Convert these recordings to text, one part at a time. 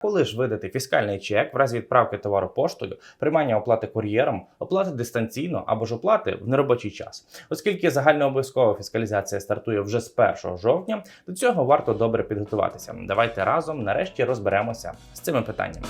Коли ж видати фіскальний чек в разі відправки товару поштою, приймання оплати кур'єром, оплати дистанційно або ж оплати в неробочий час, оскільки загальнообов'язкова фіскалізація стартує вже з 1 жовтня, до цього варто добре підготуватися. Давайте разом нарешті розберемося з цими питаннями.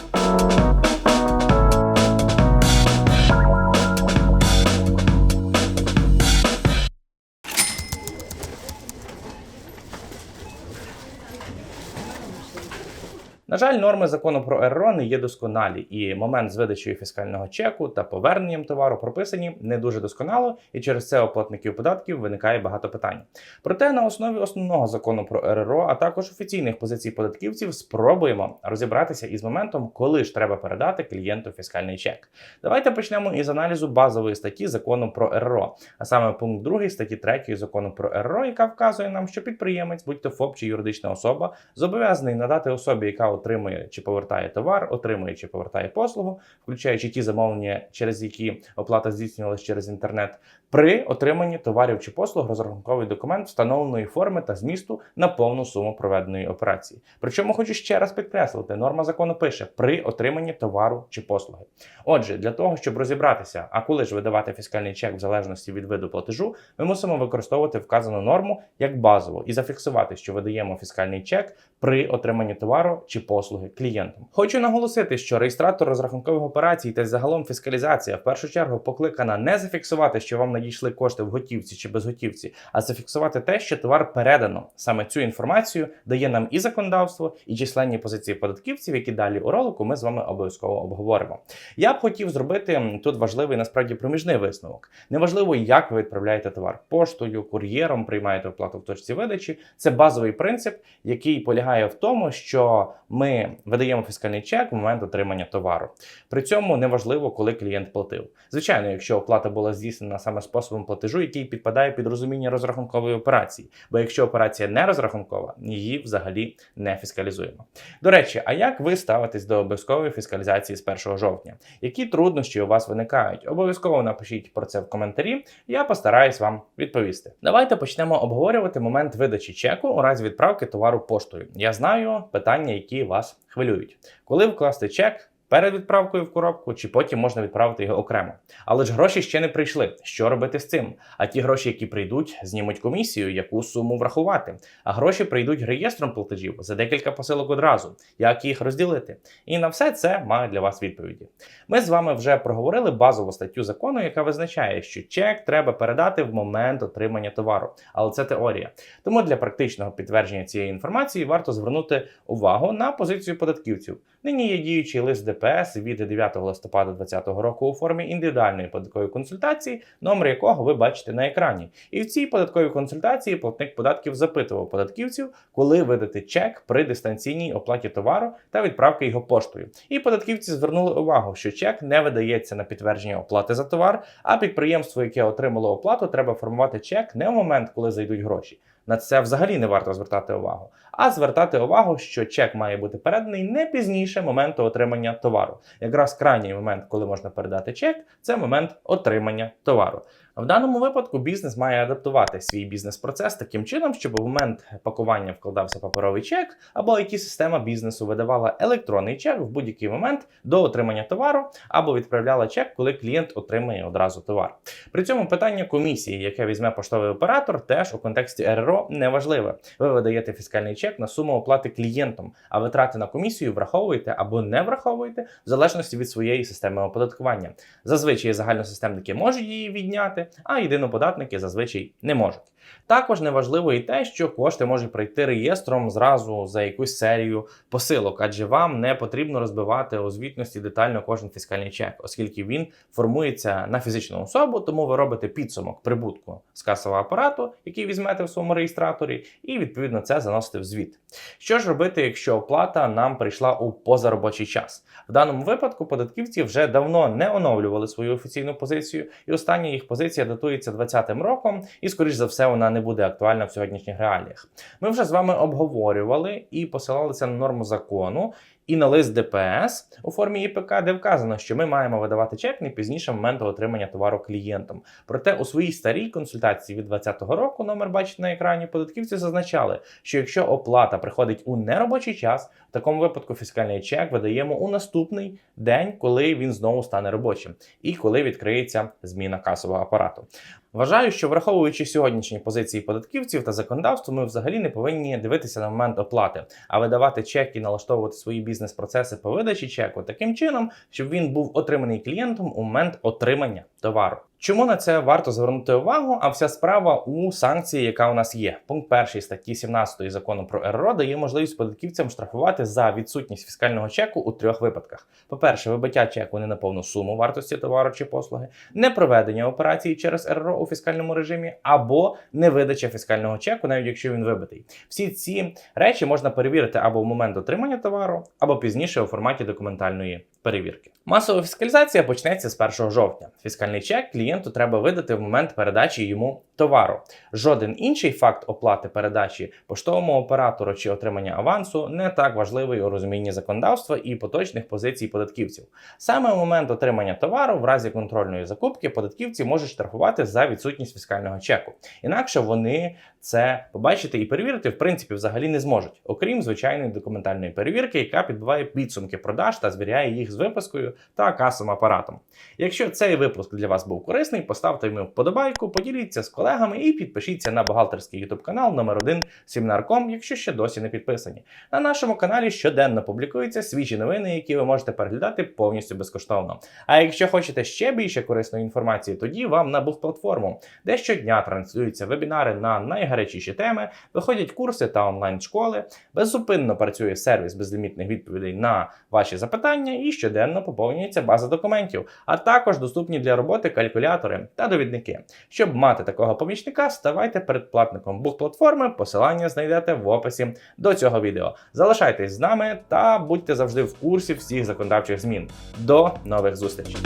На жаль, норми закону про РРО не є досконалі, і момент з видачею фіскального чеку та поверненням товару прописані не дуже досконало, і через це у платників податків виникає багато питань. Проте на основі основного закону про РРО, а також офіційних позицій податківців, спробуємо розібратися із моментом, коли ж треба передати клієнту фіскальний чек. Давайте почнемо із аналізу базової статті закону про РРО, а саме пункт 2 статті 3 закону про РРО, яка вказує нам, що підприємець, будь-то ФОП чи юридична особа, зобов'язаний надати особі, яка отримує чи повертає товар, отримує чи повертає послугу, включаючи ті замовлення, через які оплата здійснювалася через інтернет, при отриманні товарів чи послуг розрахунковий документ встановленої форми та змісту на повну суму проведеної операції. Причому хочу ще раз підкреслити, норма закону пише при отриманні товару чи послуги. Отже, для того, щоб розібратися, а коли ж видавати фіскальний чек в залежності від виду платежу, ми мусимо використовувати вказану норму як базову і зафіксувати, що видаємо фіскальний чек при отриманні товару чи послуги клієнтам. Хочу наголосити, що реєстратор розрахункових операцій та загалом фіскалізація в першу чергу покликана не зафіксувати, що вам надійшли кошти в готівці чи безготівці, а зафіксувати те, що товар передано. Саме цю інформацію дає нам і законодавство, і численні позиції податківців, які далі у ролику ми з вами обов'язково обговоримо. Я б хотів зробити тут важливий насправді проміжний висновок. Неважливо, як ви відправляєте товар поштою, кур'єром, приймаєте оплату в точці видачі. Це базовий принцип, який полягає в тому, що ми видаємо фіскальний чек в момент отримання товару. При цьому неважливо, коли клієнт платив. Звичайно, якщо оплата була здійснена саме способом платежу, який підпадає під розуміння розрахункової операції. Бо якщо операція не розрахункова, її взагалі не фіскалізуємо. До речі, а як ви ставитесь до обов'язкової фіскалізації з 1 жовтня? Які труднощі у вас виникають? Обов'язково напишіть про це в коментарі. Я постараюсь вам відповісти. Давайте почнемо обговорювати момент видачі чеку у разі відправки товару поштою. Я знаю питання, які вас хвилюють. Коли вкласти чек? Перед відправкою в коробку чи потім можна відправити його окремо. Але ж гроші ще не прийшли. Що робити з цим? А ті гроші, які прийдуть, знімуть комісію, яку суму врахувати. А гроші прийдуть реєстром платежів за декілька посилок одразу. Як їх розділити? І на все це маю для вас відповіді. Ми з вами вже проговорили базову статтю закону, яка визначає, що чек треба передати в момент отримання товару. Але це теорія. Тому для практичного підтвердження цієї інформації варто звернути увагу на позицію податківців. Нині є діючий лист ДПС від 9 листопада 2020 року у формі індивідуальної податкової консультації, номер якого ви бачите на екрані. І в цій податковій консультації платник податків запитував податківців, коли видати чек при дистанційній оплаті товару та відправки його поштою. І податківці звернули увагу, що чек не видається на підтвердження оплати за товар, а підприємство, яке отримало оплату, треба формувати чек не в момент, коли зайдуть гроші. На це взагалі не варто звертати увагу, а звертати увагу, що чек має бути переданий не пізніше моменту отримання товару. Якраз крайній момент, коли можна передати чек, це момент отримання товару. В даному випадку бізнес має адаптувати свій бізнес-процес таким чином, щоб у момент пакування вкладався паперовий чек, або it система бізнесу видавала електронний чек в будь-який момент до отримання товару, або відправляла чек, коли клієнт отримає одразу товар. При цьому питання комісії, яке візьме поштовий оператор, теж у контексті РРО не важливе. Ви видаєте фіскальний чек на суму оплати клієнтом, а витрати на комісію враховуєте або не враховуєте в залежності від своєї системи оподаткування. Зазвичай загальносистемники можуть її відняти, а єдиноподатники зазвичай не можуть. Також неважливо і те, що кошти можуть прийти реєстром зразу за якусь серію посилок, адже вам не потрібно розбивати у звітності детально кожен фіскальний чек, оскільки він формується на фізичну особу, тому ви робите підсумок прибутку з касового апарату, який візьмете в своєму реєстраторі, і відповідно це заносите в звіт. Що ж робити, якщо оплата нам прийшла у позаробочий час? В даному випадку податківці вже давно не оновлювали свою офіційну позицію, і остання їх позиція датується 2020 роком, і скоріш за все вона не буде актуальна в сьогоднішніх реаліях. Ми вже з вами обговорювали і посилалися на норму закону, і на лист ДПС у формі ІПК, де вказано, що ми маємо видавати чек не пізніше моменту отримання товару клієнтом. Проте у своїй старій консультації від 2020 року, номер бачите на екрані, податківці зазначали, що якщо оплата приходить у неробочий час, в такому випадку фіскальний чек видаємо у наступний день, коли він знову стане робочим, і коли відкриється зміна касового апарату. Вважаю, що враховуючи сьогоднішні позиції податківців та законодавство, ми взагалі не повинні дивитися на момент оплати, а видавати чек і налаштовувати свої бізнес-процеси по видачі чеку таким чином, щоб він був отриманий клієнтом у момент отримання товару. Чому на це варто звернути увагу? А вся справа у санкції, яка у нас є. Пункт 1 статті 17 закону про РРО дає можливість податківцям штрафувати за відсутність фіскального чеку у трьох випадках: по-перше, вибиття чеку не на повну суму вартості товару чи послуги, непроведення операції через РРО у фіскальному режимі, або невидача фіскального чеку, навіть якщо він вибитий. Всі ці речі можна перевірити або в момент отримання товару, або пізніше у форматі документальної перевірки. Масова фіскалізація почнеться з 1 жовтня. Фіскальний чек клієнту треба видати в момент передачі йому товару. Жоден інший факт оплати передачі поштовому оператору чи отримання авансу не так важливий у розумінні законодавства і поточних позицій податківців. Саме в момент отримання товару, в разі контрольної закупки, податківці можуть штрафувати за відсутність фіскального чеку. Інакше вони це побачити і перевірити в принципі взагалі не зможуть, окрім звичайної документальної перевірки, яка підбиває підсумки продаж та звіряє їх з випискою та касовим апаратом. Якщо цей випуск для вас був корисний, поставте йому вподобайку, поділіться з колегами і підпишіться на бухгалтерський YouTube канал номер 1 Сімнарком, якщо ще досі не підписані. На нашому каналі щоденно публікуються свіжі новини, які ви можете переглядати повністю безкоштовно. А якщо хочете ще більше корисної інформації, тоді вам на Бух-платформу, де щодня транслюються вебінари на найгарячіші теми, виходять курси та онлайн-школи, беззупинно працює сервіс безлімітних відповідей на ваші запитання і щоденно поповнюється база документів, а також доступні для роботи калькулятори та довідники. Щоб мати такого помічника, ставайте передплатником Бух-платформи. Посилання знайдете в описі до цього відео. Залишайтесь з нами та будьте завжди в курсі всіх законодавчих змін. До нових зустрічей!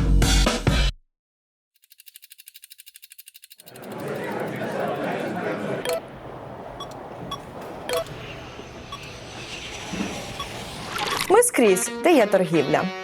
Ми скрізь, де є торгівля.